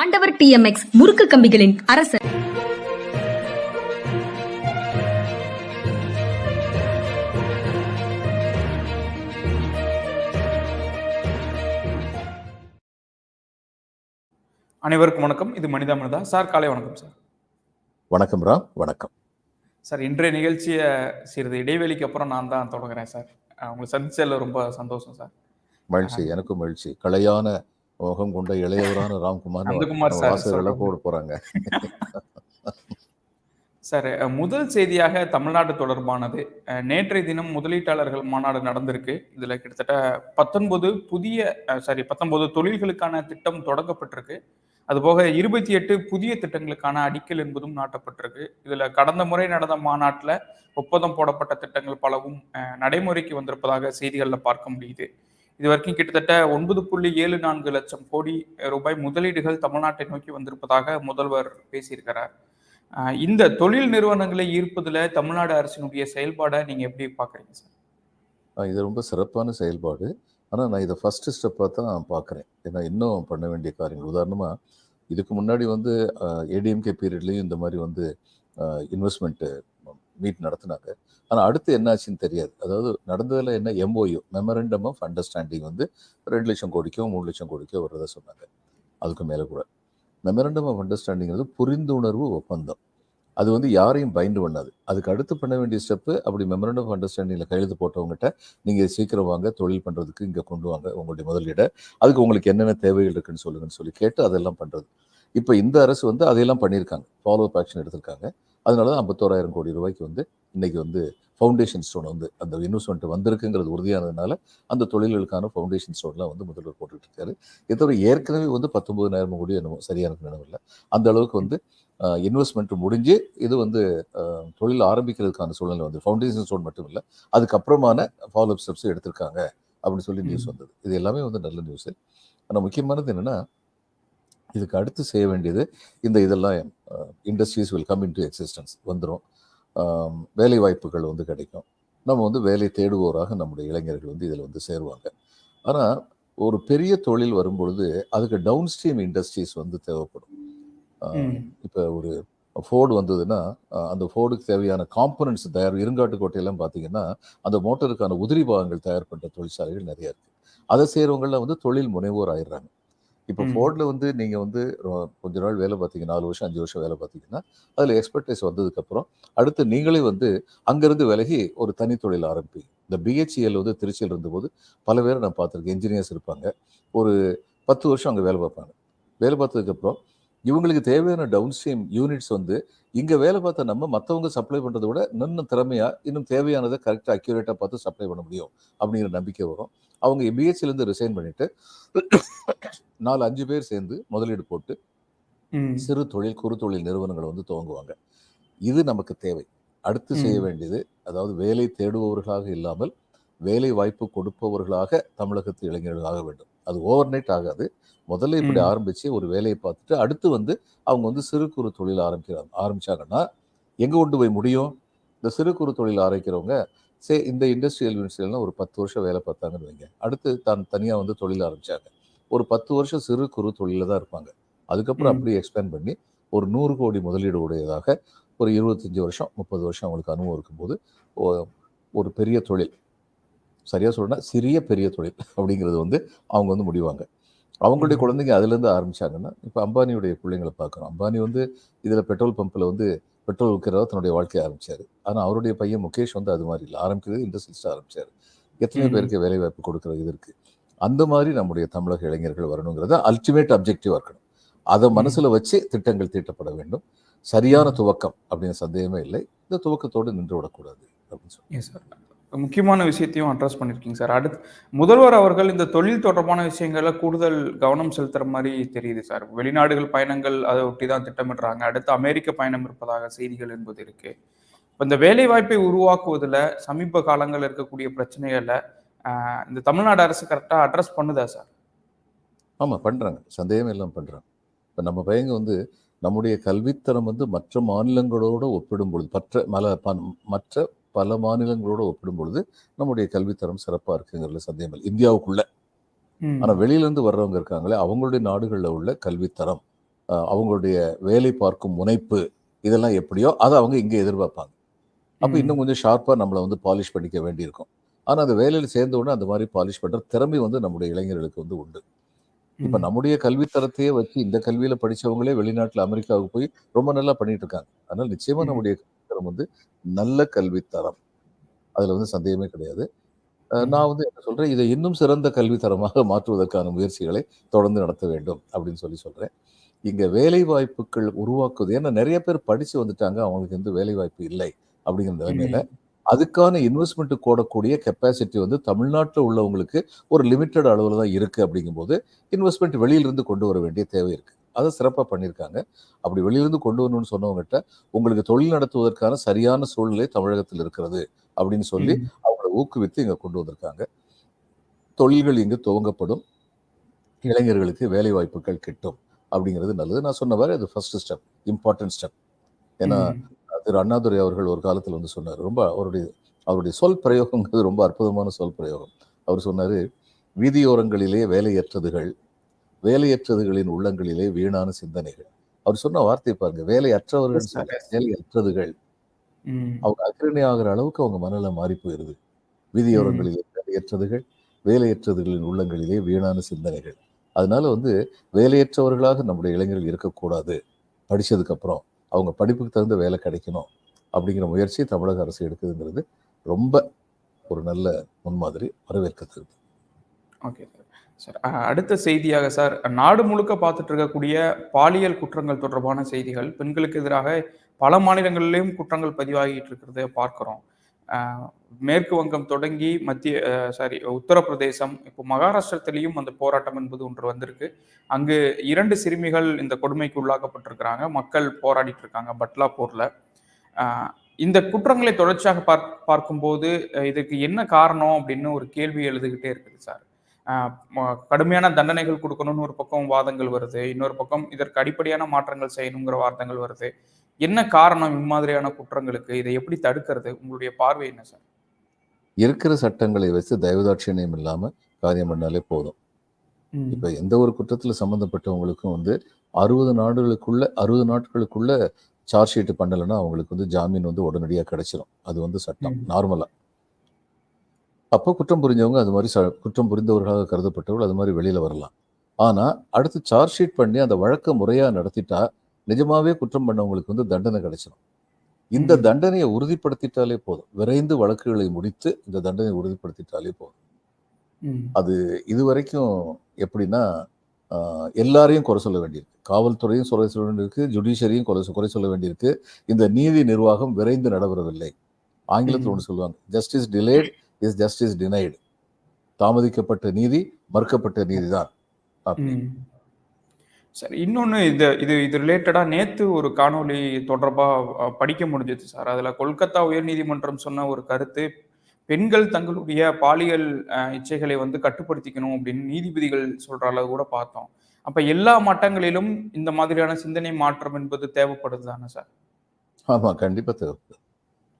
ஆண்டவர் டிஎம்எக்ஸ் முறுக்கு கம்பிகளின் அரசர். அனைவருக்கும் வணக்கம். இது மனிதா மனிதா. சார் காலை வணக்கம் சார். வணக்கம் ராம். வணக்கம். சார் இன்றைய நிகழ்ச்சியை சிறிது இடைவெளிக்கு அப்புறம் நான் தான் தொடங்குறேன் சார். உங்களை சந்திச்சதில் ரொம்ப சந்தோஷம் சார். மகிழ்ச்சி. எனக்கும் மகிழ்ச்சி. கலையான முகம் கொண்ட இளையவரான ராம்குமார் வாசகர்களை. போட போறாங்க சார் முதல் செய்தியாக தமிழ்நாடு தொடர்பானது. நேற்றைய தினம் முதலீட்டாளர்கள் மாநாடு நடந்திருக்கு. இதுல கிட்டத்தட்ட பத்தொன்பது புதிய சாரி பத்தொன்பது தொழில்களுக்கான திட்டம் தொடங்கப்பட்டிருக்கு. அதுபோக இருபத்தி எட்டு புதிய திட்டங்களுக்கான அடிக்கல் என்பதும் நாட்டப்பட்டிருக்கு. இதுல கடந்த முறை நடந்த மாநாட்டில் ஒப்பந்தம் போடப்பட்ட திட்டங்கள் பலவும் நடைமுறைக்கு வந்திருப்பதாக செய்திகளில் பார்க்க முடியுது. இது வரைக்கும் கிட்டத்தட்ட ஒன்பது புள்ளி ஏழு நான்கு லட்சம் கோடி ரூபாய் முதலீடுகள் தமிழ்நாட்டை நோக்கி வந்திருப்பதாக முதல்வர் பேசியிருக்கிறார். இந்த தொழில் நிறுவனங்களை ஈர்ப்பதில் தமிழ்நாடு அரசினுடைய செயல்பாடை நீங்க எப்படி பாக்குறீங்க சார்? இது ரொம்ப சிறப்பான செயல்பாடு. ஆனால் நான் இதை ஃபஸ்ட்டு ஸ்டெப்பாக தான் பார்க்குறேன். ஏன்னா இன்னும் பண்ண வேண்டிய காரியங்கள். உதாரணமாக இதுக்கு முன்னாடி வந்து ஏடிஎம்கே பீரியட்லேயும் இந்த மாதிரி வந்து இன்வெஸ்ட்மெண்ட்டு மீட் நடத்துனாங்க. ஆனால் அடுத்து என்னாச்சுன்னு தெரியாது. அதாவது நடந்ததில் என்ன? எம்ஓயு மெமரண்டம் ஆஃப் அண்டர்ஸ்டாண்டிங் வந்து ரெண்டு லட்சம் கோடிக்கோ மூணு லட்சம் கோடிக்கோ வர்றதா சொன்னாங்க. அதுக்கு மேலே கூட. மெமரண்டம் ஆஃப் அண்டர்ஸ்டாண்டிங்கிறது புரிந்துணர்வு ஒப்பந்தம். அது வந்து யாரையும் பைண்ட் பண்ணாது. அதுக்கு அடுத்து பண்ண வேண்டிய ஸ்டெப்பு அப்படி மெமரண்டம் ஆஃப் அண்டர்ஸ்டாண்டிங்கில் கையெழுத்து போட்டவங்ககிட்ட நீங்கள் சீக்கிரம் வாங்க தொழில் பண்ணுறதுக்கு இங்கே கொண்டு வாங்க உங்களுடைய முதலீடை. அதுக்கு உங்களுக்கு என்னென்ன தேவைகள் இருக்குன்னு சொல்லுங்கன்னு சொல்லி கேட்டு அதெல்லாம் பண்ணுறது இப்போ இந்த அரசு வந்து அதையெல்லாம் பண்ணியிருக்காங்க. ஃபாலோ அப் ஆக்ஷன் எடுத்திருக்காங்க. அதனால தான் ஐம்பத்தோராயிரம் கோடி ரூபாய்க்கு வந்து இன்னைக்கு வந்து ஃபவுண்டேஷன் ஸ்டோன் வந்து அந்த இன்வெஸ்ட்மெண்ட் வந்திருக்குங்கிறது உறுதியானதுனால அந்த தொழில்களுக்கான ஃபவுண்டேஷன் ஸ்டோன்லாம் வந்து முதல்வர் போட்டுட்டு இருக்காரு இதை ஏற்கனவே வந்து பத்தொன்பதாயிரம் கோடி என்னமோ சரியான நினைவு இல்லை. அந்த அளவுக்கு வந்து இன்வெஸ்ட்மெண்ட் முடிஞ்சு இது வந்து தொழில் ஆரம்பிக்கிறதுக்கான சூழ்நிலை வந்து ஃபவுண்டேஷன் ஸ்டோன் மட்டும் இல்லை அதுக்கப்புறமான ஃபாலோ அப் ஸ்டெப்ஸ் எடுத்திருக்காங்க அப்படின்னு சொல்லி நியூஸ். வந்தது. இது எல்லாமே வந்து நல்ல நியூஸ் ஆனால் முக்கியமானது என்னன்னா இதுக்கு அடுத்து செய்ய வேண்டியது இந்த இதெல்லாம் industries will come into existence வந்துடும் வேலை வாய்ப்புகள் வந்து கிடைக்கும். நம்ம வந்து வேலை தேடுவோராக நம்முடைய இளைஞர்கள் வந்து இதில் வந்து சேருவாங்க. ஆனால் ஒரு பெரிய தொழில் வரும்பொழுது அதுக்கு டவுன் ஸ்ட்ரீம் இண்டஸ்ட்ரீஸ் வந்து தேவைப்படும். இப்போ ஒரு ஃபோர்டு வந்ததுன்னா அந்த ஃபோர்டுக்கு தேவையான காம்பனன்ட்ஸ் தயார் இருங்காட்டுக்கோட்டையெல்லாம் பார்த்தீங்கன்னா அந்த மோட்டருக்கான உதிரி பாகங்கள் தயார் பண்ணுற தொழிற்சாலைகள் நிறைய இருக்கு. அதை செய்கிறவங்களாம் வந்து தொழில் முனைவோர் ஆயிடுறாங்க. இப்போ. ஃபோர்டில் வந்து நீங்கள் வந்து கொஞ்ச நாள் வேலை பார்த்தீங்க நாலு வருஷம் அஞ்சு வருஷம் வேலை பார்த்தீங்கன்னா அதில் எக்ஸ்பர்டைஸ் வந்ததுக்கப்புறம் அடுத்து நீங்களே வந்து அங்கேருந்து விலகி ஒரு தனி தொழில் ஆரம்பிப்பீங்க இந்த பிஹெச்இஎல் வந்து திருச்சியில் இருந்தபோது பல பேரை நான் பார்த்துருக்கேன். இன்ஜினியர்ஸ் இருப்பாங்க. ஒரு பத்து வருஷம் அங்கே வேலை பார்ப்பாங்க. வேலை பார்த்ததுக்கப்புறம் இவங்களுக்கு தேவையான டவுன் ஸ்ட்ரீம் யூனிட்ஸ் வந்து இங்கே வேலை பார்த்த நம்ம மற்றவங்க சப்ளை பண்ணுறதை விட இன்னும் திறமையாக இன்னும் தேவையானதை கரெக்டாக அக்யூரேட்டாக பார்த்து சப்ளை பண்ண முடியும் அப்படிங்கிற நம்பிக்கை வரும் அவங்க பிஹெச்லேருந்து ரிசைன் பண்ணிட்டு நாலு அஞ்சு பேர் சேர்ந்து முதலீடு போட்டு. சிறு தொழில் குறு தொழில் நிறுவனங்களை வந்து துவங்குவாங்க இது நமக்கு தேவை அடுத்து செய்ய. வேண்டியது அதாவது வேலை தேடுபவர்களாக இல்லாமல் வேலை வாய்ப்பு கொடுப்பவர்களாக தமிழகத்து இளைஞர்கள் ஆக வேண்டும் அது ஓவர் நைட் ஆகாது. முதல்ல இப்படி ம். ஆரம்பிச்சு ஒரு வேலையை பார்த்துட்டு அடுத்து வந்து அவங்க வந்து சிறு குறு தொழில் ஆரம்பிக்கிறாங்க ஆரம்பிச்சாங்கன்னா எங்க கொண்டு போய் முடியும்? இந்த சிறு குறு தொழில் ஆரம்பிக்கிறவங்க சே இந்த இண்டஸ்ட்ரியல் யூனிவர்சிட்டிலாம் ஒரு பத்து வருஷம் வேலை பார்த்தாங்கன்னு வைங்க. அடுத்து தான் தனியாக வந்து தொழில் ஆரம்பிச்சாங்க. ஒரு பத்து வருஷம் சிறு குறு தொழிலில் தான் இருப்பாங்க. அதுக்கப்புறம். அப்படியே எக்ஸ்பேண்ட் பண்ணி ஒரு நூறு கோடி முதலீடு உடையதாக ஒரு இருபத்தஞ்சி வருஷம் முப்பது வருஷம் அவங்களுக்கு அனுபவம் இருக்கும்போது ஒரு பெரிய தொழில். சரியாக சொல்லணும்னா சிறிய பெரிய தொழில் அப்படிங்கிறது வந்து அவங்க வந்து முடிவாங்க. அவங்களுடைய. குழந்தைங்க அதுலேருந்து ஆரம்பிச்சாங்கன்னா இப்போ அம்பானியுடைய பிள்ளைங்களை பார்க்குறோம் அம்பானி வந்து இதில் பெட்ரோல் பம்பில் வந்து பெட்ரோல் விற்கிறதா தன்னுடைய வாழ்க்கையை ஆரம்பிச்சாரு. ஆனால் அவருடைய பையன் முகேஷ் வந்து அது மாதிரி இல்லை. ஆரம்பிக்கிறது இண்டஸ்ட்ரியலிஸ்டாக ஆரம்பிச்சாரு. எத்தனையோ ம். பேருக்கு வேலை வாய்ப்பு கொடுக்குற இது இருக்கு. அந்த மாதிரி நம்முடைய தமிழக இளைஞர்கள் வரணுங்கிறது அல்டிமேட் அப்ஜெக்டிவ் இருக்கணும். அதை. மனசுல வச்சு திட்டங்கள் தீட்டப்பட வேண்டும். சரியான. துவக்கம் அப்படின்னு சந்தேகமே இல்லை. இந்த துவக்கத்தோடு நின்று விடக்கூடாது அப்படின்னு சொல்லி முக்கியமான விஷயத்தையும் அட்ரஸ் பண்ணியிருக்கீங்க சார் அடுத்து முதல்வர் அவர்கள் இந்த தொழில் தொடர்பான விஷயங்களில் கூடுதல் கவனம் செலுத்துற மாதிரி தெரியுது சார் வெளிநாடுகள் பயணங்கள் அதை ஒட்டி தான் திட்டமிடுறாங்க. அடுத்து அமெரிக்க பயணம் இருப்பதாக செய்திகள் என்பது இருக்கு. இப்போ இந்த வேலைவாய்ப்பை உருவாக்குவதில் சமீப காலங்கள் இருக்கக்கூடிய பிரச்சனைகளை இந்த தமிழ்நாடு அரசு கரெக்டாக அட்ரஸ் பண்ணுதா சார் ஆமாம் பண்ணுறாங்க சந்தேகமே இல்லாமல் பண்ணுறாங்க இப்போ நம்ம பையங்க வந்து நம்முடைய கல்வித்தரம் வந்து மற்ற மாநிலங்களோடு ஒப்பிடும் பொழுது மற்ற மல ப- மற்ற பல மாநிலங்களோட ஒப்பிடும் பொழுது நம்முடைய கல்வித்தரம் சிறப்பாக இருக்குங்கிறதுல சந்தேகம் இந்தியாவுக்குள்ள ம். ஆனால் வெளியிலேருந்து வர்றவங்க இருக்காங்களே அவங்களுடைய நாடுகளில் உள்ள கல்வித்தரம் அவங்களுடைய வேலை பார்க்கும் முனைப்பு இதெல்லாம் எப்படியோ அதை அவங்க இங்கே எதிர்பார்ப்பாங்க அப்போ. இன்னும் கொஞ்சம் ஷார்ப்பாக நம்மளை வந்து பாலிஷ் பண்ணிக்க வேண்டியிருக்கும் ஆனால் அந்த வேலையில் சேர்ந்த உடனே அந்த மாதிரி பாலிஷ் பண்ணுற திறமை வந்து நம்முடைய இளைஞர்களுக்கு வந்து உண்டு இப்போ. நம்முடைய கல்வித்தரத்தையே வச்சு இந்த கல்வியில் படிச்சவங்களே வெளிநாட்டில் அமெரிக்காவுக்கு போய் ரொம்ப நல்லா பண்ணிட்டு இருக்காங்க அதனால் நிச்சயமாக ம். நம்முடைய கல்வித்தரம் வந்து நல்ல கல்வித்தரம் அதில் வந்து சந்தேகமே கிடையாது. நான் வந்து என்ன சொல்றேன் இதை இன்னும் சிறந்த கல்வித்தரமாக மாற்றுவதற்கான முயற்சிகளை தொடர்ந்து நடத்த வேண்டும் அப்படின்னு சொல்லி சொல்றேன் இங்க வேலை வாய்ப்புகள் உருவாக்குவது ஏன்னா நிறைய பேர் படிச்சு வந்துட்டாங்க அவங்களுக்கு எந்த வேலை வாய்ப்பு இல்லை அப்படிங்கிற நிலைமையில. அதுக்கான இன்வெஸ்ட்மெண்ட் கூடக்கூடிய கெப்பாசிட்டி வந்து தமிழ்நாட்டில் உள்ளவங்களுக்கு ஒரு லிமிட்டட் அளவில் தான் இருக்கு அப்படிங்கும்போது இன்வெஸ்ட்மெண்ட் வெளியிலிருந்து கொண்டு வர வேண்டிய தேவை இருக்கு அதை சிறப்பாக பண்ணியிருக்காங்க. அப்படி வெளியிலிருந்து கொண்டு வரணும்னு சொன்னவங்ககிட்ட உங்களுக்கு தொழில் நடத்துவதற்கான சரியான சூழ்நிலை தமிழகத்தில் இருக்கிறது அப்படின்னு சொல்லி. அவங்களை ஊக்குவித்து இங்கே கொண்டு வந்திருக்காங்க. தொழில்கள் இங்கு துவங்கப்படும். இளைஞர்களுக்கு வேலை வாய்ப்புகள் கிட்டும் அப்படிங்கிறது நல்லது. நான் சொன்ன மாதிரி அது ஃபர்ஸ்ட் ஸ்டெப் இம்பார்ட்டன்ட் ஸ்டெப் ஏன்னா. திரு அண்ணாதுரை அவர்கள் ஒரு காலத்தில் வந்து சொன்னார் ரொம்ப அவருடைய அவருடைய சொல் பிரயோகங்கிறது ரொம்ப அற்புதமான சொல் பிரயோகம். அவர் சொன்னார் வீதியோரங்களிலே வேலையற்றதுகள் வேலையற்றதுகளின் உள்ளங்களிலே வீணான சிந்தனைகள். அவர் சொன்ன வார்த்தை பாருங்க வேலையற்றவர்கள் வேலையற்றதுகள். அவங்க அக்ரணி ஆகிற அளவுக்கு அவங்க மனநிலை மாறி போயிருது. விதியோரங்களிலே வேலையற்றதுகள் வேலையற்றதுகளின் உள்ளங்களிலே வீணான சிந்தனைகள். அதனால வந்து வேலையற்றவர்களாக நம்முடைய இளைஞர்கள் இருக்கக்கூடாது. படிச்சதுக்கு அப்புறம் அவங்க படிப்புக்கு தகுந்த வேலை கிடைக்கணும் அப்படிங்கிற முயற்சி தமிழக அரசு எடுக்குதுங்கிறது ரொம்ப ஒரு நல்ல முன்மாதிரி வரவேற்கத்தக்கது. ஓகே சார் அடுத்த செய்தியாக சார் நாடு முழுக்க பார்த்துட்டு இருக்கக்கூடிய பாலியல் குற்றங்கள் தொடர்பான செய்திகள் பெண்களுக்கு எதிராக பல மாநிலங்களிலும் குற்றங்கள் பதிவாகிட்டு இருக்கிறத பார்க்குறோம் மேற்கு வங்கம் தொடங்கி மத்திய சாரி உத்தரப்பிரதேசம் இப்போ மகாராஷ்டிரத்திலையும் அந்த போராட்டம் என்பது ஒன்று வந்திருக்கு. அங்கு இரண்டு சிறுமிகள் இந்த கொடுமைக்கு உள்ளாக்கப்பட்டிருக்கிறாங்க. மக்கள் போராடிட்டு இருக்காங்க பட்லாப்பூர்ல. போரில் இந்த குற்றங்களை தொடர்ச்சியாக பார்க்கும்போது இதுக்கு என்ன காரணம் அப்படின்னு ஒரு கேள்வி எழுதுகிட்டே இருக்குது சார். கடுமையான தண்டனைகள் கொடுக்கணும்னு ஒரு பக்கம் வாதங்கள் வருது. இன்னொரு பக்கம் இதற்கு அடிப்படையான மாற்றங்கள் செய்யணுங்கிற வாதங்கள் வருது. என்ன காரணம் இம்மாதிரியான குற்றங்களுக்கு? இதை எப்படி தடுக்கிறது? உங்களுடைய பார்வை என்ன சார்? இருக்கிற சட்டங்களை வச்சு தயவுதாட்சியம் இல்லாம காரியம் பண்ணாலே போதும். இப்ப எந்த ஒரு குற்றத்துல சம்பந்தப்பட்டவங்களுக்கும் வந்து அறுபது நாடுகளுக்குள்ள அறுபது நாட்களுக்குள்ள சார்ஜ் ஷீட் பண்ணலைன்னா அவங்களுக்கு வந்து ஜாமீன் வந்து உடனடியாக கிடைச்சிரும். அது வந்து சட்டம் ம். அப்போ குற்றம் புரிஞ்சவங்க அது மாதிரி குற்றம் புரிந்தவர்களாக கருதப்பட்டவர்கள் அது மாதிரி வெளியில வரலாம். ஆனா அடுத்து சார்ஜ் ஷீட் பண்ணி அந்த வழக்க முறையா நடத்திட்டா நிஜமாவே குற்றம் பண்ணவங்களுக்கு வந்து தண்டனை கிடைச்சிடும் இந்த. தண்டனையை உறுதிப்படுத்திட்டாலே போதும். விரைந்து வழக்குகளை முடித்து இந்த தண்டனையை உறுதிப்படுத்திட்டாலே போதும். அது இது வரைக்கும் எப்படின்னா எல்லாரையும் குறை சொல்ல வேண்டியிருக்கு. காவல்துறையும் குறை சொல்ல வேண்டியிருக்கு. ஜுடிஷியரியும் குறை குறை சொல்ல வேண்டியிருக்கு. இந்த நீதி நிர்வாகம் விரைந்து நடைபெறவில்லை. ஆங்கிலத்தில். ஒன்று சொல்லுவாங்க justice delayed is justice denied தாமதிக்கப்பட்ட நீதி மறுக்கப்பட்ட அப்படி ம். சரி இன்னொன்று இது இது இது ரிலேட்டடாக நேற்று ஒரு காணொளி தொடர்பாக படிக்க முடிஞ்சது சார். அதில் கொல்கத்தா உயர்நீதிமன்றம் சொன்ன ஒரு கருத்து பெண்கள் தங்களுடைய பாலியல் இச்சைகளை வந்து கட்டுப்படுத்திக்கணும் அப்படின்னு நீதிபதிகள் சொல்ற அளவு கூட பார்த்தோம். அப்ப எல்லா மட்டங்களிலும் இந்த மாதிரியான சிந்தனை மாற்றம் என்பது தேவைப்படுது தானே சார்? ஆமா கண்டிப்பா தேவைப்படுது.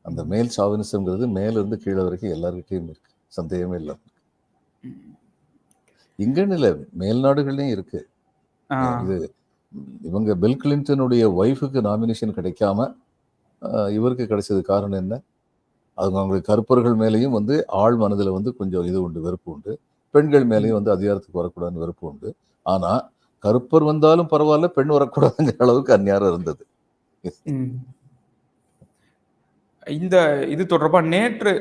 அந்த மேல் சாவினிசம்ங்கிறது மேல இருந்து கீழே வரைக்கும் எல்லார்கிட்டயும் இருக்கு. சந்தேகமே இல்லை ம். இங்கன்னு இல்லை மேல் நாடுகள்லயும் இருக்கு. இது இவங்க பில் கிளின்டனுடைய ஒய்ஃபுக்கு நாமினேஷன் கிடைக்காம இவருக்கு கிடைச்சது காரணம் என்ன? அவங்க அவங்களுக்கு கருப்பர்கள் மேலேயும் வந்து ஆள் மனதில் வந்து கொஞ்சம் இது உண்டு வெறுப்பு உண்டு. பெண்கள் மேலேயும் வந்து அதிகாரத்துக்கு வரக்கூடாதுன்னு வெறுப்பு உண்டு. ஆனா கருப்பர் வந்தாலும் பரவாயில்ல பெண் வரக்கூடாதுங்கிற அளவுக்கு அந்நியாரம் இருந்தது. இந்த இது தொடர்பாக நேற்று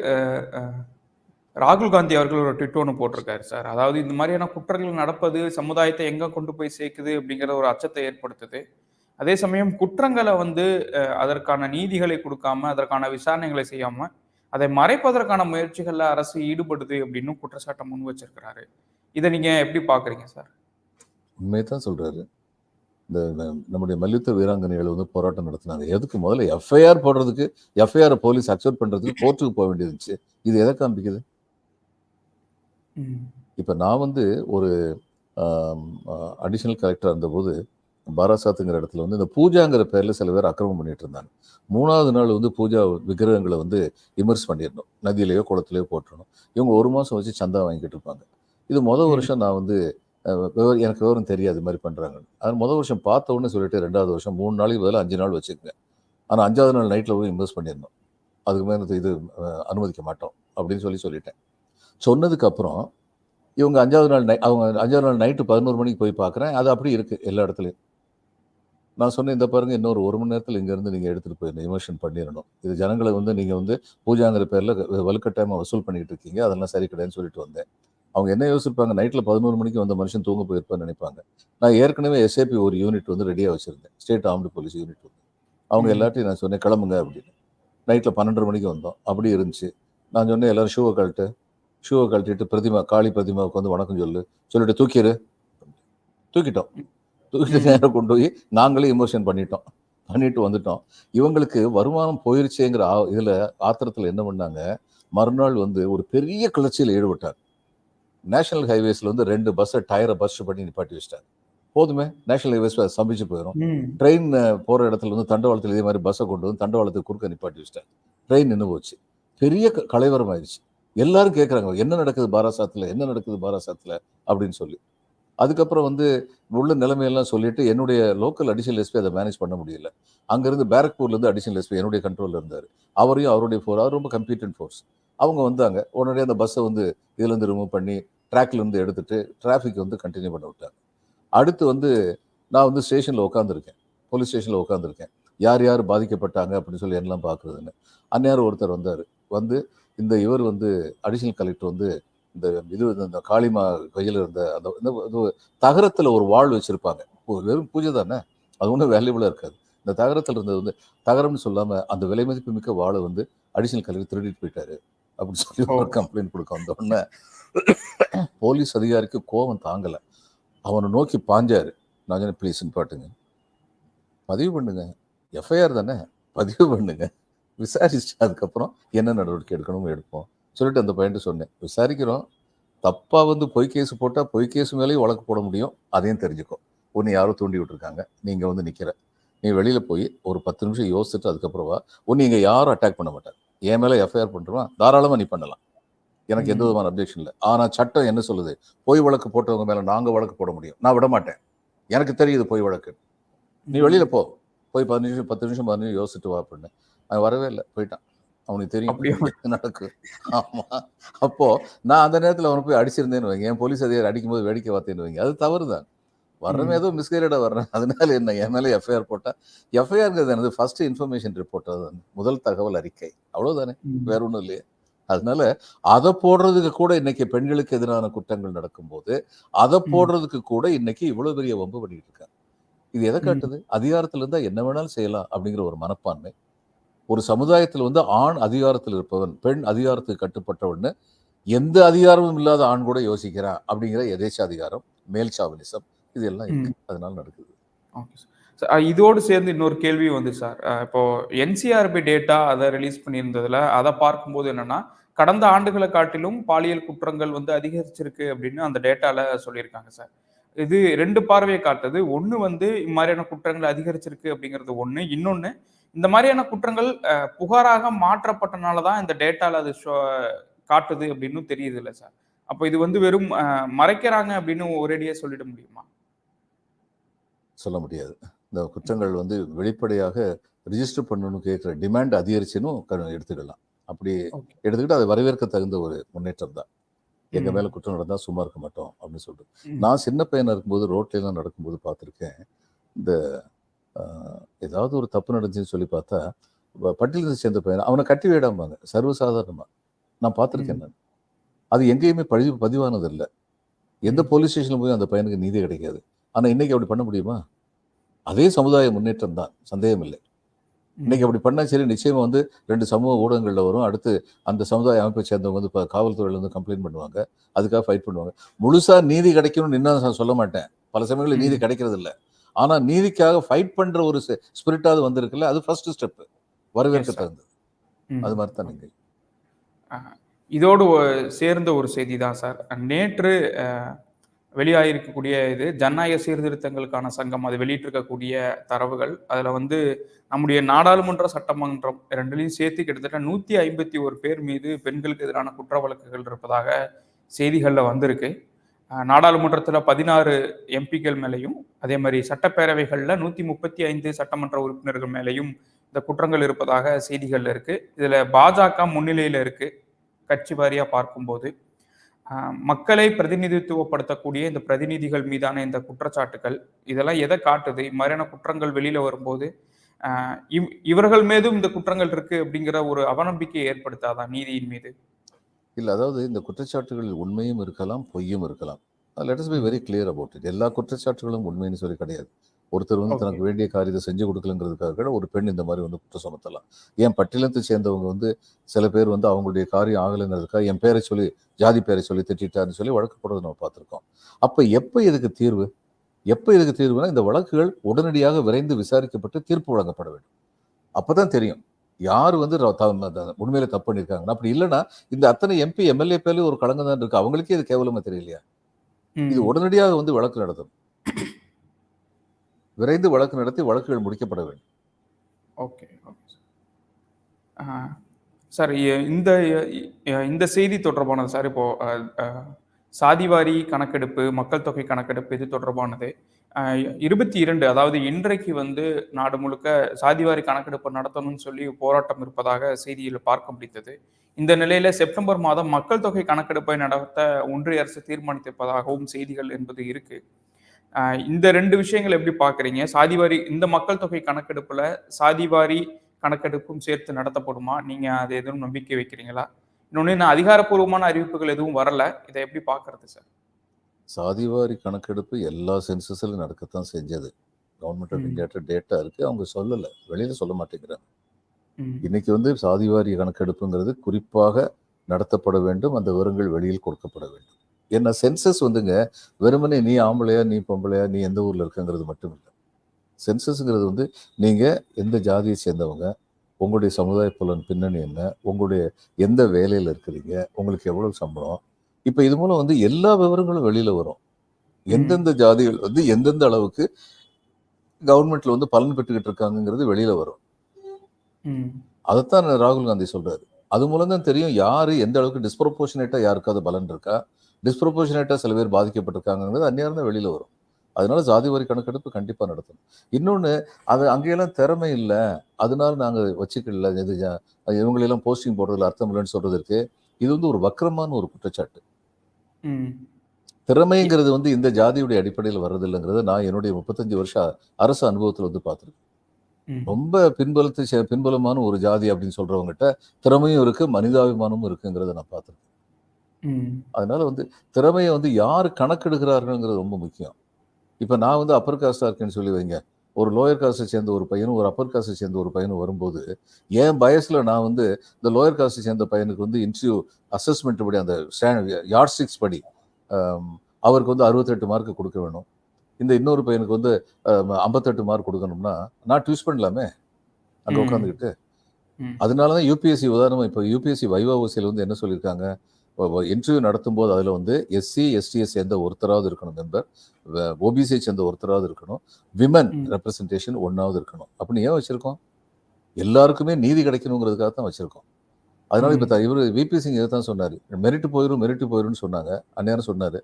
ராகுல் காந்தி அவர்கள் ஒரு ட்விட் ஒன்று போட்டிருக்காரு சார். அதாவது இந்த மாதிரியான குற்றங்கள் நடப்பது சமுதாயத்தை எங்கே கொண்டு போய் சேர்க்குது அப்படிங்கிற ஒரு அச்சத்தை ஏற்படுத்துது. அதே சமயம் குற்றங்களை வந்து அதற்கான நீதிகளை கொடுக்காம அதற்கான விசாரணைகளை செய்யாம அதை மறைப்பதற்கான முயற்சிகளில் அரசு ஈடுபடுது அப்படின்னு குற்றச்சாட்டை முன் வச்சிருக்கிறாரு. இதை நீங்க எப்படி பாக்குறீங்க சார்? உண்மையை தான் சொல்றாரு. இந்த நம்முடைய மல்யுத்த வீராங்கனைகள் வந்து போராட்டம் நடத்தினாங்க. எதுக்கு? முதல்ல எஃப்ஐஆர் போடுறதுக்கு எஃப்ஐஆர் போலீஸ் அக்செப்ட் பண்றதுக்கு கோர்ட்டுக்கு போக வேண்டியது இருந்துச்சு. இது எதை காமிக்குது. இப்போ நான் வந்து ஒரு அடிஷனல் கலெக்டர் இருந்தபோது பாராசாத்துங்கிற இடத்துல வந்து இந்த பூஜாங்கிற பேர்ல சில பேர் அக்கிரமம் பண்ணிட்டு இருந்தாங்க. மூணாவது நாள் வந்து பூஜா விக்கிரகங்களை வந்து இமர்ஸ் பண்ணிடணும். நதியிலேயோ குளத்திலேயோ போட்டுறணும் இவங்க ஒரு மாசம் வச்சு சந்தா வாங்கிட்டு இருப்பாங்க. இது முதல். வருஷம் நான் வந்து எனக்கு விவரம் தெரியாது மாதிரி பண்ணுறாங்க அது முதல் வருஷம் பார்த்த உடனே சொல்லிட்டு ரெண்டாவது வருஷம் மூணு நாளைக்கு பதிலாக அஞ்சு நாள் வச்சுக்கோங்க. ஆனால் அஞ்சாவது நாள் நைட்டில் போய் இன்வெஸ்ட் பண்ணியிருந்தோம் அதுக்கு மேலே இது அனுமதிக்க மாட்டோம் அப்படின்னு சொல்லி சொல்லிட்டேன். சொன்னதுக்கப்புறம் இவங்க அஞ்சாவது நாள் நை அவங்க அஞ்சாவது நாள் நைட்டு பதினோரு மணிக்கு போய் பார்க்குறேன் அது அப்படி இருக்குது எல்லா இடத்துலையும். நான் சொன்னேன் இந்த பாருங்க இன்னொரு ஒரு மணி நேரத்தில் இங்கேருந்து நீங்கள் எடுத்துகிட்டு போயிடணும் இமோஷன் பண்ணிடணும். இது ஜனங்களை வந்து நீங்கள் வந்து பூஜாங்கிற பேரில் வலுக்கட்டாயமாக வசூல் பண்ணிக்கிட்டு இருக்கீங்க அதெல்லாம் சரி கிடையாதுன்னு சொல்லிட்டு வந்தேன். அவங்க என்ன யோசிப்பாங்க? நைட்டில் பதினோரு மணிக்கு வந்த மனுஷன் தூங்க போயிருப்பான்னு நினைப்பாங்க. நான் ஏற்கனவே எஸ்ஏபி ஒரு யூனிட் வந்து ரெடியாக வச்சுருந்தேன். ஸ்டேட் ஆர்ம்டு போலீஸ் யூனிட் வந்து. அவங்க. எல்லாத்தையும் நான் சொன்னேன் கிளம்புங்க அப்படின்னு. நைட்டில் பன்னெண்டரை மணிக்கு வந்தோம். அப்படி இருந்துச்சு. நான் சொன்னேன் எல்லாரும் ஷூவை கழட்டு. ஷூவை கழட்டிட்டு பிரதிமா காளி பிரதிமாவுக்கு வந்து வணக்கம் சொல்லு. சொல்லிட்டு தூக்கிடு. தூக்கிட்டோம். தூக்கிட்டு நேரம் கொண்டு போய் நாங்களே இமோஷன் பண்ணிட்டோம். பண்ணிட்டு வந்துட்டோம். இவங்களுக்கு வருமானம் போயிருச்சேங்கிற இதுல ஆத்திரத்துல என்ன பண்ணாங்க? மறுநாள் வந்து ஒரு பெரிய கிளர்ச்சியில் ஈடுபட்டார் நேஷனல் ஹைவேஸ்ல வந்து ரெண்டு பஸ்ஸை டயரை பஸ் பண்ணி நிப்பாட்டி வச்சிட்டாங்க போதுமே நேஷனல் ஹைவேஸ் சம்பிச்சு போயிடும். ட்ரெயின் போற இடத்துல வந்து தண்டவாளத்தில் இதே மாதிரி பஸ்ஸை கொண்டு வந்து தண்டவாளத்துக்கு குறுக்க நிப்பாட்டி வச்சிட்டாங்க ட்ரெயின் நின்று போச்சு. பெரிய கலைவரம் ஆயிடுச்சு. எல்லாரும் கேட்குறாங்க என்ன நடக்குது பாராசாத்தில்? என்ன நடக்குது பாராசாத்தில்? அப்படின்னு சொல்லி. அதுக்கப்புறம் வந்து உள்ள நிலைமையெல்லாம் சொல்லிட்டு என்னுடைய லோக்கல் அடிஷனல் எஸ்பி அதை மேனேஜ் பண்ண முடியல. அங்கேருந்து பேரக்பூர்லேருந்து அடிஷனல் எஸ்பி என்னுடைய கண்ட்ரோலில் இருந்தார். அவரையும் அவருடைய ஃபோர் அவர் ரொம்ப கம்பீட்டன் ஃபோர்ஸ் அவங்க வந்தாங்க. உடனே அந்த பஸ்ஸை வந்து இதுலேருந்து ரிமூவ் பண்ணி ட்ராக்லேருந்து இருந்து எடுத்துட்டு டிராஃபிக் வந்து கண்டினியூ பண்ண விட்டாங்க. அடுத்து வந்து நான் வந்து ஸ்டேஷனில் உட்காந்துருக்கேன் போலீஸ் ஸ்டேஷனில் உட்காந்துருக்கேன் யார் யார் பாதிக்கப்பட்டாங்க அப்படின்னு சொல்லி எல்லாம் பார்க்குறதுன்னு அந்நேரம் ஒருத்தர் வந்தார். வந்து இந்த இவர் வந்து அடிஷனல் கலெக்டர் வந்து இந்த இது இந்த காளிமா கையில் இருந்த அந்த இந்த தகரத்தில் ஒரு வாழ் வச்சுருப்பாங்க. வெறும் பூஜை தானே? அது ஒன்றும் வேல்யூபிளாக இருக்காது. இந்த தகரத்தில் இருந்தது வந்து தகரம்னு சொல்லாமல் அந்த விலை மதிப்பு மிக்க வாழை வந்து அடிஷனல் கலெக்டர் திருடிட்டு போயிட்டாரு. அப்படின்னு சொல்லி ஒரு கம்ப்ளைண்ட் கொடுக்க வந்த உடனே போலீஸ் அதிகாரிக்கு கோபம் தாங்கலை. அவனை நோக்கி பாஞ்சாரு. நான் சொன்னேன் ப்ளீஸ் பாட்டுங்க பதிவு பண்ணுங்க. எஃப்ஐஆர் தானே? பதிவு பண்ணுங்க. விசாரிச்சு அதுக்கப்புறம் என்ன நடவடிக்கை எடுக்கணுமோ எடுப்போம். சொல்லிட்டு அந்த பையன்ட்டு சொன்னேன். விசாரிக்கிறோம். தப்பா வந்து பொய் கேஸ் போட்டா பொய் கேஸ் மேலேயும் வழக்கு போட முடியும். அதையும் தெரிஞ்சுக்கோ. உன்னை யாரோ தூண்டி விட்டுருக்காங்க. நீங்க வந்து நிக்கிற. நீ வெளியில போய் ஒரு பத்து நிமிஷம் யோசிச்சுட்டு அதுக்கப்புறம் உன்னை இங்க யாரும் அட்டாக் பண்ண மாட்டாங்க. என் மேல எஃப்ஐஆர் பண்ணுறோம் தாராளமா நீ பண்ணலாம். எனக்கு எந்த. விதமான அப்ஜெக்ஷன் இல்லை. ஆனா சட்டம் என்ன சொல்லுது? பொய் வழக்கு போட்டவங்க மேல நாங்க வழக்கு போட முடியும். நான் விட மாட்டேன். எனக்கு தெரியுது பொய் வழக்கு. நீ வெளியில போ. போய் பதினஞ்சு நிமிஷம் பத்து நிமிஷம் பதினஞ்சு யோசிச்சுட்டு வா அப்படின்னு. அவன் வரவே இல்லை. போயிட்டான். அவனுக்கு தெரியும் நடக்கும் ஆமா. அப்போ நான் அந்த நேரத்துல அவனை போய் அடிச்சிருந்தேன்னு வைங்க. என் போலீஸ் அதிகாரி அடிக்கும்போது வேடிக்கை பார்த்தேன்னு வைங்க. அது தவறு தான் வர்றவன் ம். ஏதோ மிஸ்கைடா வர்றேன். அதனால என்ன என் மேல எஃப்ஐஆர் போட்டா எஃப்ஐஆர்ங்கிறது எனது ஃபர்ஸ்ட் இன்ஃபர்மேஷன் ரிப்போர்ட் அதுதான் முதல் தகவல் அறிக்கை. அவ்வளவுதானே? ம். வேற ஒன்றும் இல்லையே. அதனால அதை போடுறதுக்கு கூட இன்னைக்கு பெண்களுக்கு எதிரான குற்றங்கள் நடக்கும்போது அதை. போடுறதுக்கு கூட இன்னைக்கு இவ்வளவு பெரிய வம்பு பண்ணிட்டு இருக்காங்க இது எதை. காட்டுது? அதிகாரத்துல இருந்தா என்ன வேணாலும் செய்யலாம் அப்படிங்கிற ஒரு மனப்பான்மை. ஒரு சமுதாயத்தில் வந்து ஆண் அதிகாரத்தில் இருப்பவன் பெண் அதிகாரத்துக்கு கட்டுப்பட்டவன்னு எந்த அதிகாரமும் இல்லாத ஆண் கூட யோசிக்கிறான் அப்படிங்கிற எதேச்ச அதிகாரம் மேல் சாவனிசம். இது எல்லாம் இருக்கு அதனால நடக்குது. Okay sir. இதோடு சேர்ந்து இன்னொரு கேள்வி வந்து சார் இப்போ என்சிஆர்பி டேட்டா அதை ரிலீஸ் பண்ணியிருந்ததுல அதை பார்க்கும்போது என்னன்னா கடந்த ஆண்டுகளை காட்டிலும் பாலியல் குற்றங்கள் வந்து அதிகரிச்சிருக்கு அப்படின்னு அந்த டேட்டால சொல்லியிருக்காங்க சார் இது ரெண்டு பார்வையை காட்டுது. ஒன்று வந்து இம்மாதிரியான குற்றங்கள் அதிகரிச்சிருக்கு அப்படிங்கிறது ஒன்று இன்னொன்று இந்த மாதிரியான குற்றங்கள் புகாராக மாற்றப்பட்டனால தான் இந்த டேட்டால அது காட்டுது அப்படின்னு தெரியுது இல்லை சார் அப்போ இது வந்து வெறும் மறைக்கிறாங்க அப்படின்னு ஒரேடியா சொல்லிட முடியுமா? சொல்ல முடியாது. இந்த குற்றங்கள் வந்து வெளிப்படையாக ரிஜிஸ்டர் பண்ணணும்னு கேட்குற டிமாண்ட் அதிகரிச்சுன்னு எடுத்துக்கலாம். அப்படி எடுத்துக்கிட்டு அது வரவேற்க தகுந்த ஒரு முன்னேற்றம் தான். எங்க ம். மேல குற்றம் நடந்தா சும்மா இருக்க மாட்டோம் அப்படின்னு சொல்லிட்டு. நான் சின்ன பையனா இருக்கும்போது ரோட்ல எல்லாம் நடக்கும்போது பார்த்துருக்கேன். இந்த ஏதாவது ஒரு தப்பு நடந்துச்சுன்னு சொல்லி பார்த்தா பட்டியலிருந்து சேர்ந்த பையன் அவனை கட்டி விடாமாங்க சர்வசாதாரணமா. நான் பார்த்துருக்கேன். நான். அது எங்கேயுமே பதிவு பதிவானது இல்லை எந்த. போலீஸ் ஸ்டேஷன்ல போய் அந்த பையனுக்கு நீதி கிடைக்காது. ஆனா இன்னைக்கு அப்படி பண்ண முடியுமா? அதே சமுதாய முன்னேற்றம் தான். சந்தேகம் இல்லை இன்னைக்கு அப்படி பண்ணா சரி நிச்சயமா வந்து ரெண்டு சமூக ஊடகங்கள்ல வரும். அடுத்து அந்த சமுதாய அமைப்பை சேர்ந்தவங்க வந்து இப்போ காவல்துறையில வந்து கம்ப்ளைண்ட் பண்ணுவாங்க. அதுக்காக ஃபைட் பண்ணுவாங்க. முழுசா நீதி கிடைக்கணும்னு இன்னும் நான் சொல்ல மாட்டேன். பல சமயங்களில் நீதி. கிடைக்கிறது இல்ல ஆனா நீதிக்காக ஃபைட் பண்ற ஒரு ஸ்பிரிட்டாவது வந்திருக்குல்ல அது ஃபர்ஸ்ட் ஸ்டெப் வரவேற்க. தகுந்தது. அது மாதிரி தான் நீங்க அஹ், இதோடு சேர்ந்த ஒரு செய்தி தான் சார் நேற்று வெளியாகிருக்கக்கூடிய இது ஜனநாயக சீர்திருத்தங்களுக்கான சங்கம். அது வெளியிட்டிருக்கக்கூடிய தரவுகள். அதில் வந்து நம்முடைய நாடாளுமன்ற சட்டமன்றம் ரெண்டுலையும் சேர்த்து கிட்டத்தட்ட நூற்றி ஐம்பத்தி ஒரு பேர் மீது பெண்களுக்கு எதிரான குற்ற வழக்குகள் இருப்பதாக செய்திகளில் வந்திருக்கு. நாடாளுமன்றத்தில் பதினாறு எம்பிக்கள் மேலேயும் அதே மாதிரி சட்டப்பேரவைகளில் நூற்றி முப்பத்தி ஐந்து சட்டமன்ற உறுப்பினர்கள் மேலேயும் இந்த குற்றங்கள் இருப்பதாக செய்திகள் இருக்குது இதில் பாஜக முன்னிலையில் இருக்குது கட்சி வாரியாக பார்க்கும்போது மக்களை பிரதிநிதித்துவப்படுத்தக்கூடிய இந்த பிரதிநிதிகள் மீதான இந்த குற்றச்சாட்டுகள் இதெல்லாம் எதை காட்டுது? இம்மாதிரியான குற்றங்கள் வெளியில வரும்போது இவ்- இவர்கள் மீதும் இந்த குற்றங்கள் இருக்கு அப்படிங்கிற ஒரு அவநம்பிக்கை ஏற்படுத்தாதான் நீதியின் மீது? இல்லை அதாவது இந்த குற்றச்சாட்டுகளில் உண்மையும் இருக்கலாம் பொய்யும் இருக்கலாம். Let us be very clear about it எல்லா குற்றச்சாட்டுகளும் உண்மைன்னு சொல்லி கிடையாது. ஒருத்தர் வந்து. தனக்கு வேண்டிய காரியத்தை செஞ்சு கொடுக்கலங்கிறதுக்காக கூட ஒரு பெண் இந்த மாதிரி வந்து குற்றம் சுமத்தலாம். ஏன் பட்டியலத்தை சேர்ந்தவங்க வந்து சில பேர் வந்து அவங்களுடைய காரியம் ஆகலைங்கிறதுக்காக என் பேரை சொல்லி ஜாதி பேரை சொல்லி திட்டாருன்னு சொல்லி வழக்கு போடுறதை நம்ம பார்த்துருக்கோம். அப்போ எப்போ இதுக்கு தீர்வு? எப்போ இதுக்கு தீர்வுனா இந்த வழக்குகள் உடனடியாக விரைந்து விசாரிக்கப்பட்டு தீர்ப்பு வழங்கப்பட வேண்டும். அப்பதான் தெரியும். யார் வந்து உண்மையில தப்பு பண்ணியிருக்காங்கன்னா அப்படி இல்லைன்னா இந்த அத்தனை எம்பி எம்எல்ஏ பேர்லயும் ஒரு களங்கம் தான் இருக்கு. அவங்களுக்கே இது கேவலமா தெரியலையா. இது உடனடியாக வந்து வழக்கு நடத்தும் விரைந்து வழக்கு நடத்தி வழக்குகள் முடிக்கப்பட வேண்டும். ஓகே ஓகே சார் சார் இந்த இந்த செய்தி தொடர்பானது சார் இப்போ சாதிவாரி கணக்கெடுப்பு மக்கள் தொகை கணக்கெடுப்பு இது தொடர்பானது இருபத்தி இரண்டு அதாவது இன்றைக்கு வந்து நாடு முழுக்க சாதிவாரி கணக்கெடுப்பு நடத்தணும்னு சொல்லி போராட்டம் இருப்பதாக செய்தியில் பார்க்க முடித்தது இந்த நிலையில செப்டம்பர் மாதம் மக்கள் தொகை கணக்கெடுப்பை நடத்த ஒன்றிய அரசு தீர்மானித்திருப்பதாகவும் செய்திகள் என்பது இருக்கு. இந்த ரெண்டு விஷயங்கள் எப்படி பாக்குறீங்க சாதிவாரி இந்த மக்கள் தொகை கணக்கெடுப்புல சாதிவாரி கணக்கெடுப்பும் சேர்த்து நடத்தப்படுமா? நீங்க அது எதுவும் நம்பிக்கை வைக்கிறீங்களா? இன்னொன்னு இன்னும் அதிகாரப்பூர்வமான அறிவிப்புகள் எதுவும் வரல. இதை எப்படி பாக்குறது சார்? சாதிவாரி கணக்கெடுப்பு எல்லா சென்சஸ்ல நடக்கத்தான் செஞ்சது. Government of. இந்தியாட்ட டேட்டா இருக்கு. அவங்க சொல்லல. வெளியில சொல்ல மாட்டேங்கிறாங்க. இன்னைக்கு வந்து சாதிவாரி கணக்கெடுப்புங்கிறது குறிப்பாக நடத்தப்பட வேண்டும். அந்த விவரங்கள் வெளியில் கொடுக்கப்பட வேண்டும். ஏன்னா சென்சஸ் வந்துங்க வெறுமனே நீ ஆம்பளையா நீ பொம்பளையா நீ எந்த ஊர்ல இருக்கங்கிறது மட்டும் இல்லை. சென்சஸ்ங்கிறது வந்து நீங்க எந்த ஜாதியை சேர்ந்தவங்க உங்களுடைய சமுதாய புலன் பின்னணி என்ன உங்களுடைய எந்த வேலையில இருக்கிறீங்க உங்களுக்கு எவ்வளவு சம்பளம். இப்ப இது மூலம் வந்து எல்லா விவரங்களும் வெளியில வரும். எந்தெந்த ஜாதிகள் வந்து எந்தெந்த அளவுக்கு கவர்மெண்ட்ல வந்து பலன் பெற்றுக்கிட்டு இருக்காங்கங்கிறது வெளியில வரும். அதைத்தான் ராகுல் காந்தி சொல்றாரு. அது மூலம் தான் தெரியும் யாரு எந்த அளவுக்கு டிஸ்ப்ரொபோர்ஷனேட்டா யாருக்காவது பலன் இருக்கா டிஸ்ப்ரொபோர்ஷனேட்டா சில பேர் பாதிக்கப்பட்டிருக்காங்கிறது அந்நேரம் தான் வெளியில வரும். அதனால ஜாதி வாரி கணக்கெடுப்பு கண்டிப்பா நடத்தணும். இன்னொன்னு அது அங்கெல்லாம் திறமை இல்லை. அதனால நாங்க வச்சுக்கல. இது இவங்களெல்லாம் போஸ்டிங் போடுறதுல அர்த்தம் இல்லைன்னு சொல்றது இருக்கு. இது வந்து ஒரு வக்கரமான ஒரு குற்றச்சாட்டு. திறமைங்கிறது வந்து இந்த ஜாதியுடைய அடிப்படையில் வர்றதில்லைங்கிறத நான் என்னுடைய முப்பத்தஞ்சு வருஷம் அரசு அனுபவத்தில் வந்து பார்த்துருக்கேன். ரொம்ப பின்பலத்தை பின்பலமான ஒரு ஜாதி அப்படின்னு சொல்றவங்ககிட்ட திறமையும் இருக்கு மனிதாபிமானமும் இருக்குங்கிறத நான் பார்த்துருக்கேன். அதனால வந்து திறமையை வந்து யார் கணக்கெடுக்கிறார்கள்ங்கிறது ரொம்ப முக்கியம். இப்போ நான் வந்து அப்பர் காஸ்டா இருக்கேன்னு சொல்லி வைங்க. ஒரு லோயர் காஸ்டை சேர்ந்த ஒரு பையனும் ஒரு அப்பர் காஸ்டை சேர்ந்த ஒரு பையனும் வரும்போது என் பயசில் நான் வந்து இந்த லோயர் காஸ்டை சேர்ந்த பையனுக்கு வந்து இன்டர்வியூ அசஸ்மெண்ட் படி அந்த யார்ட் ஸ்டிக்ஸ் படி அவருக்கு வந்து அறுபத்தெட்டு மார்க் கொடுக்க வேணும். இந்த இன்னொரு பையனுக்கு வந்து ஐம்பத்தெட்டு மார்க் கொடுக்கணும்னா நான் ட்யூஸ் பண்ணலாமே? அங்கே. உட்காந்துக்கிட்டு. அதனால தான் யூபிஎஸ்சி உதாரணமாக இப்போ யூபிஎஸ்சி வைவா ஓசியில் வந்து என்ன சொல்லியிருக்காங்க? இன்டர்வியூ நடத்தும் போது அதில் வந்து எஸ்சி எஸ்டிஎஸ் சேர்ந்த ஒருத்தராவது இருக்கணும் மெம்பர் ஓபிசியை சேர்ந்த ஒருத்தராவது இருக்கணும். விமன். ரெப்ரசன்டேஷன் ஒன்றாவது இருக்கணும். அப்படின்னு ஏன் வச்சிருக்கோம்? எல்லாருக்குமே நீதி கிடைக்கணுங்கிறதுக்காக தான் வச்சிருக்கோம். அதனால இப்போ இவர் விபி சிங் இதை தான் சொன்னார். மெரிட் போயிடும் மெரிட் போயிடும்னு சொன்னாங்க. அந்நேரம் சொன்னார்.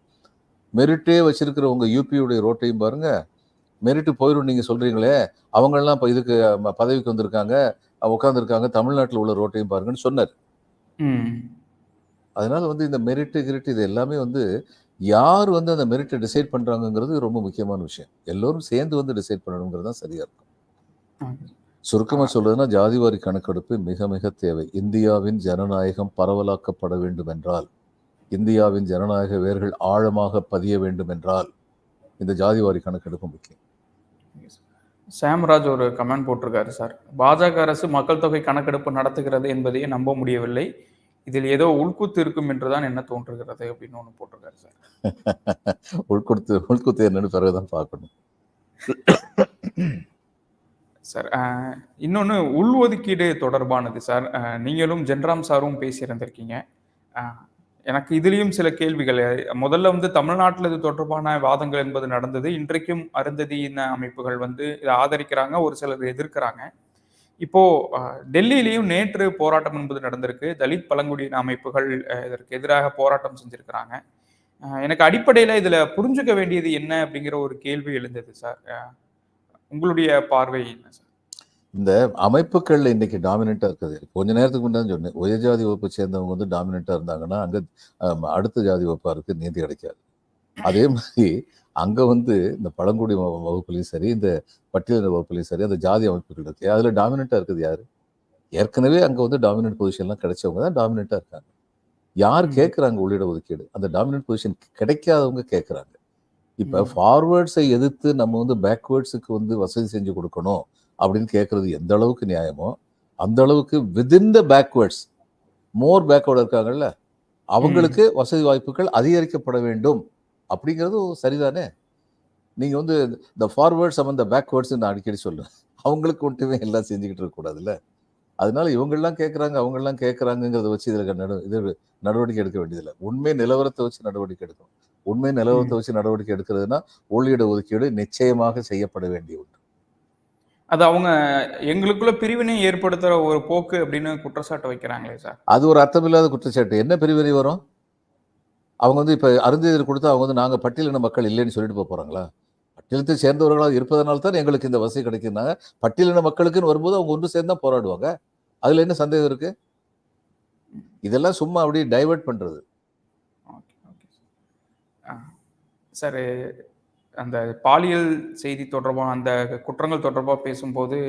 மெரிட்டே வச்சிருக்கிற உங்க யூபியுடைய ரோட்டையும் பாருங்க. மெரிட் போயிடும் நீங்க சொல்றீங்களே. அவங்கெல்லாம் இப்போ இதுக்கு பதவிக்கு வந்திருக்காங்க. உட்காந்துருக்காங்க தமிழ்நாட்டில் உள்ள ரோட்டையும் பாருங்கன்னு சொன்னார். அதனால வந்து இந்த மெரிட் கிரிட் இது எல்லாமே வந்து யார் வந்து அந்த மெரிட்டை டிசைட் பண்றாங்கங்கிறது ரொம்ப முக்கியமான விஷயம். எல்லோரும் சேர்ந்து வந்து டிசைட் பண்ணணுங்கிறது தான் சரியா இருக்கும். ஆ. சுருக்கமா சொல்றதுன்னா ஜாதிவாரி கணக்கெடுப்பு மிக மிக தேவை. இந்தியாவின் ஜனநாயகம் பரவலாக்கப்பட வேண்டும் என்றால் இந்தியாவின் ஜனநாயக வேர்கள் ஆழமாக பதிய வேண்டும் என்றால் இந்த ஜாதிவாரி கணக்கெடுப்பு முக்கியம். சாம்ராஜ் ஒரு கமெண்ட் போட்டிருக்காரு சார். பாஜக அரசு மக்கள் தொகை கணக்கெடுப்பு நடத்துகிறது என்பதையே நம்ப முடியவில்லை. இதில் ஏதோ உள்குத்து இருக்கும் என்றுதான் என்ன தோன்றுகிறது அப்படின்னு ஒன்று போட்டிருக்காரு சார். உள்கொடுத்து உள்குத்து என்னன்னு பிறகுதான் பார்க்கணும். சார் அஹ், இன்னொன்னு உள்ஒதுக்கீடு தொடர்பானது சார். நீங்களும் ஜென்ராம் சாரும் பேசியிருந்திருக்கீங்க. எனக்கு இதுலேயும் சில கேள்விகள். முதல்ல வந்து தமிழ்நாட்டில் இது தொடர்பான வாதங்கள் என்பது நடந்தது. இன்றைக்கும் அருந்ததியின அமைப்புகள் வந்து இதை ஆதரிக்கிறாங்க ஒரு சிலர் எதிர்க்கிறாங்க. இப்போ டெல்லியிலையும் நேற்று போராட்டம் என்பது நடந்திருக்கு. தலித் பழங்குடியின அமைப்புகள் இதற்கு எதிராக போராட்டம் செஞ்சிருக்கிறாங்க. எனக்கு அடிப்படையில இதுல புரிஞ்சுக்க வேண்டியது என்ன அப்படிங்கிற ஒரு கேள்வி எழுந்தது சார். உங்களுடைய பார்வை என்ன சார்? இந்த அமைப்புகள் இன்னைக்கு டாமினண்டா இருக்குது. கொஞ்ச நேரத்துக்கு முன்னாடி சொன்னேன். உயர்ஜாதி வகுப்பை சேர்ந்தவங்க வந்து டாமினண்டா இருந்தாங்கன்னா அங்கே அடுத்த ஜாதி வகுப்பாருக்கு நீதி கிடைக்காது அதே மாதிரி அங்க வந்து இந்த பழங்குடி வகுப்புலையும் சரி இந்த பட்டியலின வகுப்புலையும் சரி அந்த ஜாதி அமைப்புகள் இருக்கு. அதுல டாமினண்டா இருக்குது யாரு? ஏற்கனவே அங்க வந்து டாமினன்ட் பொசிஷன்லாம் கிடைச்சவங்க தான் டாமினண்டா இருக்காங்க. யார். கேட்குறாங்க உள்ளிட ஒதுக்கீடு? அந்த டாமினன்ட் பொசிஷன் கிடைக்காதவங்க கேட்குறாங்க இப்போ. ஃபார்வேர்ட்ஸை எதிர்த்து நம்ம வந்து பேக்வேர்ட்ஸுக்கு வந்து வசதி செஞ்சு கொடுக்கணும் அப்படின்னு கேட்கறது எந்த அளவுக்கு நியாயமோ அந்த அளவுக்கு within the backwards more backward இருக்காங்கல்ல அவங்களுக்கு வசதி வாய்ப்புகள் அதிகரிக்கப்பட வேண்டும். அப்படிங்கிறது சரிதானே? நீங்க வந்து இந்த ஃபார்வேர்ட்ஸ் அமன் த பேக்வேர்ட்ஸ் நான் அடிக்கடி சொல்லுவேன். அவங்களுக்கு மட்டுமே எல்லாம் செஞ்சுக்கிட்டு இருக்கக்கூடாதுல்ல அதனால இவங்கெல்லாம் கேட்குறாங்க அவங்கெல்லாம் கேட்குறாங்கிறத வச்சு இதில் நடு இது நடவடிக்கை எடுக்க வேண்டியதில்லை. உண்மை நிலவரத்தை வச்சு நடவடிக்கை எடுக்கணும். உண்மை நிலவரத்தை வச்சு நடவடிக்கை எடுக்கிறதுனா உள்ளீடு ஒதுக்கீடு நிச்சயமாக செய்யப்பட வேண்டிய ஒன்று. அது அவங்க எங்களுக்குள்ள பிரிவினை ஏற்படுத்துற ஒரு போக்கு அப்படின்னு குற்றச்சாட்டு வைக்கிறாங்களே சார். அது ஒரு அர்த்தமில்லாத குற்றச்சாட்டு. என்ன பிரிவினை வரும்? அவங்க வந்து இப்போ அருந்ததியர் கொடுத்து அவங்க வந்து நாங்கள் பட்டியலின மக்கள் இல்லைன்னு சொல்லிட்டு போக போகிறாங்களா பட்டியலத்தை சேர்ந்தவர்களாக இருப்பதனால தான் எங்களுக்கு இந்த வசதி கிடைக்குதுனாங்க பட்டியலின மக்களுக்குன்னு வரும்போது அவங்க ஒன்று சேர்ந்து தான் போராடுவாங்க. அதில் என்ன சந்தேகம் இருக்குது இதெல்லாம் சும்மா அப்படியே டைவர்ட் பண்ணுறது ஓகே ஓகே சார் அந்த பாலியல் செய்தி தொடர்பாக அந்த குற்றங்கள் தொடர்பாக பேசும்போது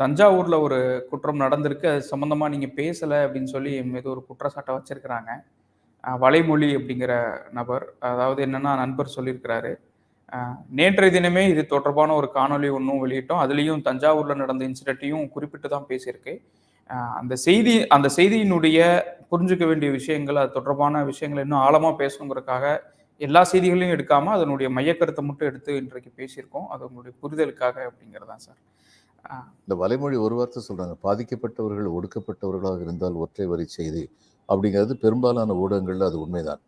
தஞ்சாவூரில் ஒரு குற்றம் நடந்திருக்கு. அது சம்மந்தமாக நீங்கள் பேசலை அப்படின்னு சொல்லி என் ஒரு குற்றச்சாட்டை வச்சுருக்கிறாங்க. வலைமொழி அப்படிங்கிற நபர் அதாவது என்னன்னா நண்பர் சொல்லியிருக்கிறாரு. நேற்றைய தினமே இது தொடர்பான ஒரு காணொளி ஒன்றும் வெளியிட்டோம். அதுலேயும் தஞ்சாவூர்ல நடந்த இன்சிடென்ட்டையும் குறிப்பிட்டு தான் பேசியிருக்கு. அந்த செய்தி அந்த செய்தியினுடைய புரிஞ்சுக்க வேண்டிய விஷயங்கள் அது தொடர்பான விஷயங்கள் இன்னும் ஆழமா பேசணுங்கிறதுக்காக எல்லா செய்திகளையும் எடுக்காம அதனுடைய மையக்கருத்தை மட்டும் எடுத்து இன்றைக்கு பேசியிருக்கோம். அது உங்களுடைய புரிதலுக்காக அப்படிங்கிறதான் சார்? இந்த வலைமொழி ஒரு வார்த்தை சொல்றாங்க. பாதிக்கப்பட்டவர்கள் ஒடுக்கப்பட்டவர்களாக இருந்தால் ஒற்றை வரி செய்தி. அப்படிங்கிறது பெரும்பாலான ஊடகங்கள்ல அது உண்மைதான்.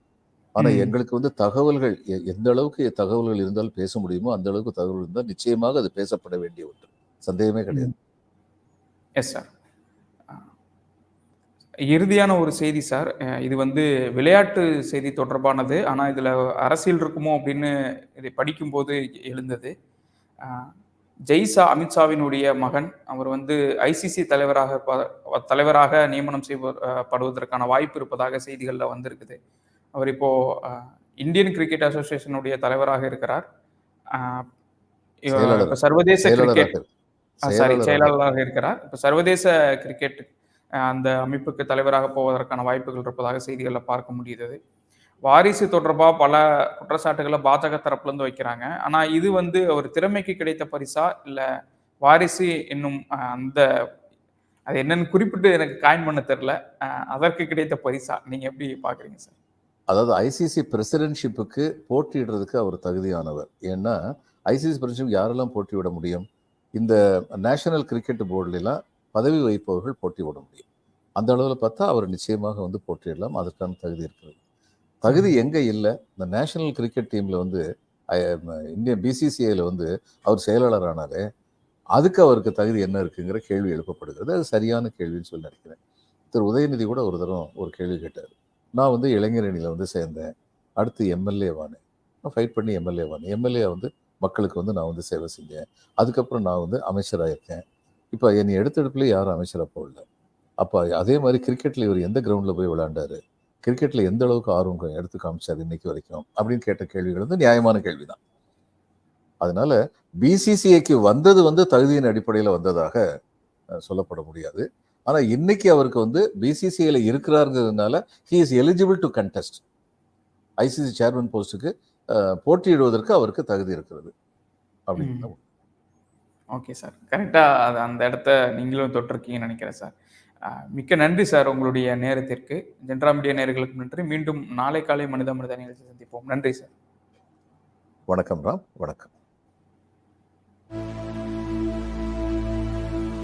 ஆனா ம். எங்களுக்கு வந்து தகவல்கள் எந்த அளவுக்கு தகவல்கள் இருந்தால் பேச முடியுமோ அந்த அளவுக்கு தகவல் இருந்தால் நிச்சயமாக அது பேசப்பட வேண்டிய ஒன்று. சந்தேகமே கிடையாது. எஸ் சார் இறுதியான ஒரு செய்தி சார் இது வந்து விளையாட்டு செய்தி தொடர்பானது. ஆனால் இதில் அரசியல் இருக்குமோ அப்படின்னு இதை படிக்கும்போது எழுந்தது. ஜெய்சா அமித்ஷாவினுடைய மகன். அவர் வந்து ஐசிசி தலைவராக தலைவராக நியமனம் செய்யப்படுவதற்கான வாய்ப்பு இருப்பதாக செய்திகளில் வந்திருக்குது. அவர் இப்போ இந்தியன் கிரிக்கெட் அசோசியேஷனுடைய தலைவராக இருக்கிறார். இப்ப சர்வதேச கிரிக்கெட் சாரி செயலாளராக இருக்கிறார். இப்போ சர்வதேச கிரிக்கெட் அந்த அமைப்புக்கு தலைவராக போவதற்கான வாய்ப்புகள் இருப்பதாக செய்திகளில் பார்க்க முடியுது வாரிசு தொடர்பாக பல குற்றச்சாட்டுகளை பாஜக தரப்புலேருந்து வைக்கிறாங்க. ஆனால் இது வந்து அவர் திறமைக்கு கிடைத்த பரிசா? இல்லை வாரிசு என்னும் அந்த அது என்னன்னு குறிப்பிட்டு எனக்கு காயின் பண்ண தெரில. அதற்கு கிடைத்த பரிசா? நீங்கள் எப்படி பார்க்குறீங்க சார்? அதாவது ஐசிசி பிரசிடென்ட்ஷிப்புக்கு போட்டியிடுறதுக்கு அவர் தகுதியானவர். ஏன்னா ஐசிசி பிரசிடென்ட் யாரெல்லாம் போட்டியிட முடியும்? இந்த நேஷனல் கிரிக்கெட் போர்டுலாம் பதவி வகிப்பவர்கள் போட்டி விட முடியும். அந்த அளவில் பார்த்தா அவர் நிச்சயமாக வந்து போட்டியிடலாம். அதற்கான தகுதி இருக்கிறது. தகுதி எங்கே இல்லை இந்த நேஷனல் கிரிக்கெட் டீமில் வந்து இந்திய பிசிசிஐயில் வந்து அவர் செயலாளர் ஆனார். அதுக்கு அவருக்கு தகுதி என்ன இருக்குங்கிற கேள்வி எழுப்பப்படுகிறது. அது சரியான கேள்வின்னு சொல்லி நினைக்கிறேன். திரு. உதயநிதி கூட ஒரு தரம் ஒரு கேள்வி கேட்டார். நான் வந்து இளைஞரணியில் வந்து சேர்ந்தேன். அடுத்து எம்எல்ஏ வானேன் நான் ஃபைட் பண்ணி எம்எல்ஏ வானேன் எம்எல்ஏ வந்து மக்களுக்கு வந்து நான் வந்து சேவை செஞ்சேன். அதுக்கப்புறம் நான் வந்து அமைச்சராக இருக்கேன். இப்போ என்னை எடுத்தெடுப்பில் யாரும் அமைச்சராக போடல அப்போ அதே மாதிரி கிரிக்கெட்டில் இவர் எந்த கிரவுண்டில் போய் விளையாண்டாரு? கிரிக்கெட்டில் எந்த அளவுக்கு ஆர்வம் எடுத்து காமிச்சார் இன்னைக்கு வரைக்கும்? அப்படின்னு கேட்ட கேள்விகள் வந்து நியாயமான கேள்வி தான் அதனால பிசிசிஐக்கு வந்தது வந்து தகுதியின் அடிப்படையில் வந்ததாக சொல்லப்பட முடியாது. ஆனால் இன்னைக்கு அவருக்கு வந்து பிசிசிஐல இருக்கிறாருங்கிறதுனால he is eligible to contest ICC chairman போஸ்ட்டுக்கு போட்டியிடுவதற்கு அவருக்கு தகுதி இருக்கிறது. அப்படின்னு. Okay sir. கரெக்டாக அந்த இடத்த நீங்களும் தொட்டிருக்கீங்கன்னு நினைக்கிறேன் சார். மிக்க நன்றி சார் உங்களுடைய நேரத்திற்கு. ஜென்ரா மீடியா நேர்களுக்கு நன்றி. மீண்டும் நாளை காலை மனித மனித நிகழ்ச்சி சந்திப்போம். நன்றி சார். வணக்கம் ராம். வணக்கம்.